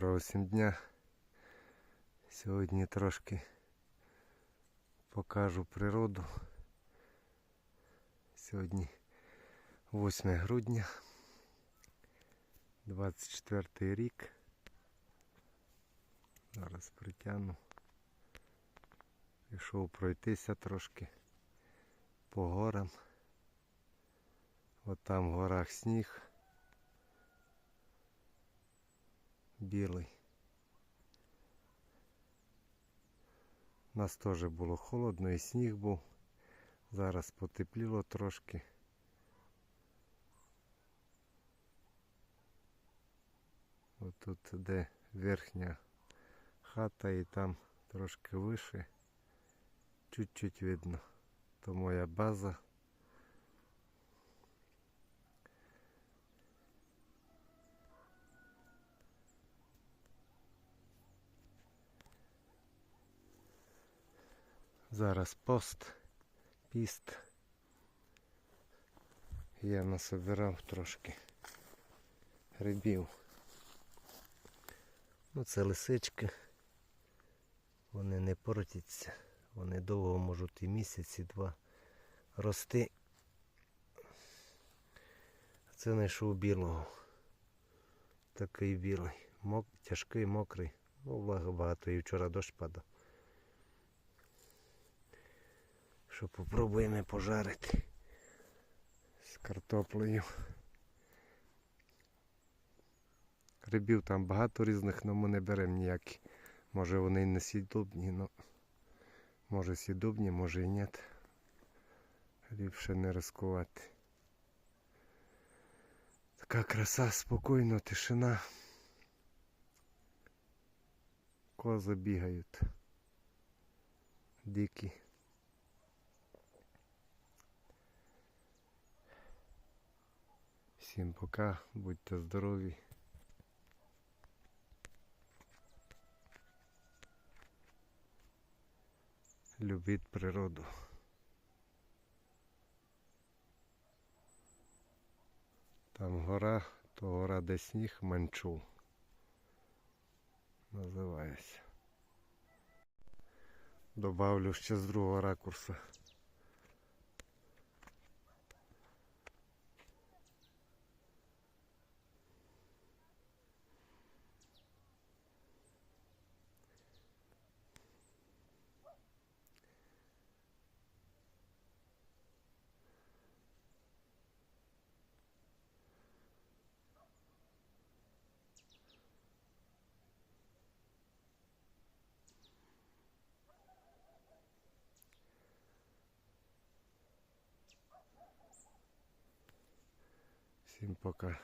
Всім дня. Сьогодні трошки покажу природу. Сьогодні 8 грудня, 24 рік. Зараз притягну. Пішов пройтися трошки по горам. От там в горах сніг. Білий. У нас теж було холодно і сніг був. Зараз потепліло трошки. Ось тут де верхня хата і там трошки вище. Чуть-чуть видно. То моя база. Зараз пост, піст. Я насобирав трошки грибів. Ну це лисички. Вони не портяться. Вони довго можуть і місяць, і два рости. Це знайшов білого. Такий білий. Мок, тяжкий, мокрий. Ну, влага багато і вчора дощ падав. Що попробуємо пожарити з картоплею. Грибів там багато різних, але ми не беремо ніякі. Може вони не сідобні, але може сідобні, може і ні. Ліпше не ризикувати. Така краса, спокійно, тишина. Кози бігають. Дикі. Всім пока, будьте здорові. Любіть природу. Там гора, то гора де сніг манчул. Називається. Добавлю ще з другого ракурсу. Всім пока.